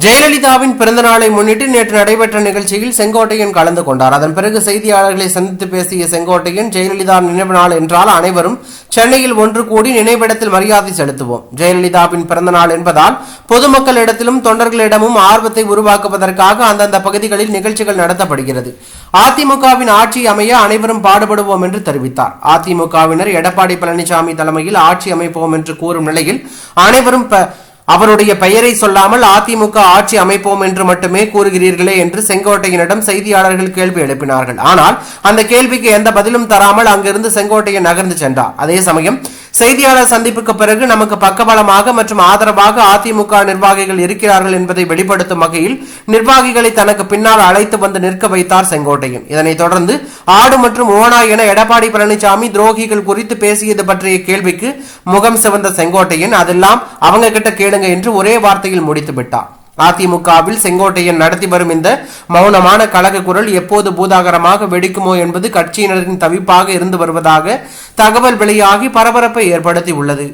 ஜெயலலிதாவின் பிறந்த நாளை முன்னிட்டு நேற்று நடைபெற்ற நிகழ்ச்சியில் செங்கோட்டையன் கலந்து கொண்டார். அதன் பிறகு செய்தியாளர்களை சந்தித்து பேசிய செங்கோட்டையன் ஜெயலலிதா நினைவு நாள் என்றால் அனைவரும் சென்னையில் ஒன்று கூடி நினைவிடத்தில் மரியாதை செலுத்துவோம். ஜெயலலிதாவின் பிறந்த நாள் என்பதால் பொதுமக்களிடத்திலும் தொண்டர்களிடமும் ஆர்வத்தை உருவாக்குவதற்காக அந்தந்த பகுதிகளில் நிகழ்ச்சிகள் நடத்தப்படுகிறது. அதிமுகவின் ஆட்சி அமைய அனைவரும் பாடுபடுவோம் என்று தெரிவித்தார். அதிமுகவினர் எடப்பாடி பழனிசாமி தலைமையில் ஆட்சி அமைப்போம் என்று கூறும் நிலையில் அனைவரும் ப- அவருடைய பெயரை சொல்லாமல் அதிமுக ஆட்சி அமைப்போம் என்று மட்டுமே கூறுகிறீர்களே என்று செங்கோட்டையனிடம் செய்தியாளர்கள் கேள்வி எழுப்பினார்கள். ஆனால் அந்த கேள்விக்கு எந்த பதிலும் தராமல் அங்கிருந்து செங்கோட்டையன் நகர்ந்து சென்றார். அதே சமயம் செய்தியாளர் சந்திப்புக்கு பிறகு நமக்கு பக்கபலமாக மற்றும் ஆதரவாக அதிமுக நிர்வாகிகள் இருக்கிறார்கள் என்பதை வெளிப்படுத்தும் வகையில் நிர்வாகிகளை தனக்கு பின்னால் அழைத்து வந்து நிற்க வைத்தார் செங்கோட்டையன். இதனைத் தொடர்ந்து ஆடு மற்றும் ஓனாய் என எடப்பாடி பழனிசாமி துரோகிகள் குறித்து பேசியது பற்றிய கேள்விக்கு முகம் சிவந்த செங்கோட்டையன் அதெல்லாம் அவங்க கிட்ட கேளுங்க என்று ஒரே வார்த்தையில் முடித்து விட்டார் அதிமுகவில் செங்கோட்டையன் நடத்தி வரும் இந்த மௌனமான கழக குரல் எப்போது பூதாகரமாக வெடிக்குமோ என்பது கட்சியினரின் தவிப்பாக இருந்து வருவதாக தகவல் வெளியாகி பரபரப்பை ஏற்படுத்தி உள்ளது